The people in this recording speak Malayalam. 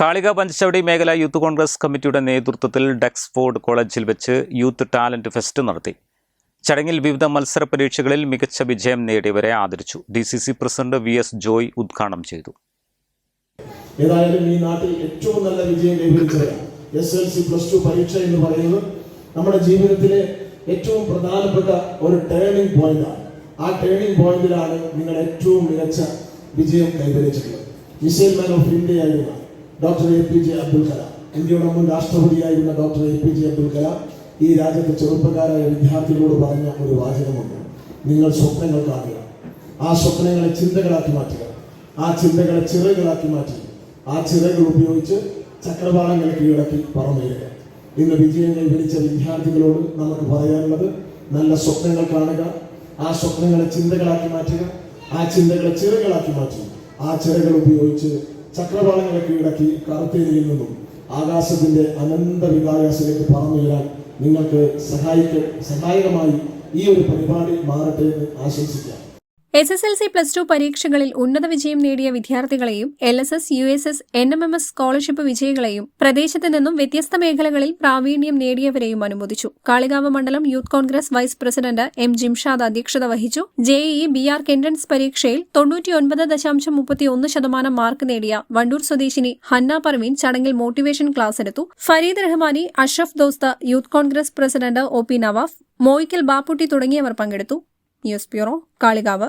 കാളിക പഞ്ചവടി മേഖല യൂത്ത് കോൺഗ്രസ് കമ്മിറ്റിയുടെ നേതൃത്വത്തിൽ ഡെക്സ്ഫോർഡ് കോളേജിൽ വെച്ച് യൂത്ത് ടാലന്റ് ഫെസ്റ്റ് നടത്തി. ചടങ്ങിൽ വിവിധ മത്സര പരീക്ഷകളിൽ മികച്ച വിജയം നേടിയവരെ ആദരിച്ചു. D C C president V S Joy ഉദ്ഘാടനം ചെയ്തു. ഏതായാലും ഈ നാട്ടിൽ ഏറ്റവും നല്ല വിജയം കൈവരിച്ചത് S L C plus two പരീക്ഷ എന്ന് പറയുന്നത് നമ്മുടെ ജീവിതത്തിലെ ഏറ്റവും പ്രധാനപ്പെട്ട ഒരു ടേണിംഗ് പോയിന്റാണ്. ആ ടേണിംഗ് പോയിന്റിലാണ് നിങ്ങൾ ഏറ്റവും മികച്ച വിജയം കൈവരിച്ചിട്ടുള്ളത്. മിസൈൽ മാൻ ഓഫ് ഇന്ത്യ ആയിരുന്ന doctor A P J Abdul Kalam. ഇന്ത്യയുടെ മുൻ രാഷ്ട്രപതിയായിരുന്ന doctor A P J Abdul Kalam ഈ രാജ്യത്തെ ചെറുപ്പക്കാരായ വിദ്യാർത്ഥികളോട് പറഞ്ഞ ഒരു വാചകമുണ്ട്. നിങ്ങൾ സ്വപ്നങ്ങൾ കാണുക. ആ സ്വപ്നങ്ങളെ ചിന്തകളാക്കി മാറ്റുക. ആ ചിന്തകളെ ചിറകുകളാക്കി മാറ്റി. ആ ചിറകൾ ഉപയോഗിച്ച് ചക്രവാളങ്ങൾ കീഴടക്കി പറന്നുയരുക ഇന്ന് വിജയം വിളിച്ച വിദ്യാർത്ഥികളോട് നമുക്ക് പറയാനുള്ളത് നല്ല സ്വപ്നങ്ങൾ കാണുക. ആ സ്വപ്നങ്ങളെ ചിന്തകളാക്കി മാറ്റുക. ആ ചിന്തകളെ ചിറകളാക്കി മാറ്റുക ആ ചിറകൾ ഉപയോഗിച്ച് ചക്രവാളങ്ങളെ കീഴടക്കി കറുത്തേരിയിൽ നിന്നും ആകാശത്തിന്റെ അനന്ത വികായാസിലേക്ക് പറന്നുയരാൻ നിങ്ങൾക്ക് സഹായിക്ക സഹായകമായി ഈ ഒരു പരിപാടി മാറട്ടെ എന്ന് ആശംസിക്കാം. S S L C plus two പരീക്ഷകളിൽ ഉന്നത വിജയം നേടിയ വിദ്യാർത്ഥികളെയും L S S U S S N M M S scholarship വിജയികളെയും പ്രദേശത്ത് നിന്നും വ്യത്യസ്ത മേഖലകളിൽ പ്രാവീണ്യം നേടിയവരെയും അനുമോദിച്ചു. കാളികാവ് മണ്ഡലം youth Congress vice president M Jimshad അധ്യക്ഷത വഹിച്ചു. ജെഇഇ ബി ആർ എൻട്രൻസ് പരീക്ഷയിൽ തൊണ്ണൂറ്റിയൊൻപത് ദശാംശം മുപ്പത്തിയൊന്ന് ശതമാനം മാർക്ക് നേടിയ വണ്ടൂർ സ്വദേശിനി ഹന്ന പർവീൻ ചടങ്ങിൽ മോട്ടിവേഷൻ ക്ലാസ് എടുത്തു. Fareed Rahmani Ashraf Dosta youth Congress president O P Navaf Moyikkal Bapputty തുടങ്ങിയവർ പങ്കെടുത്തു. News bureau Kalikavu.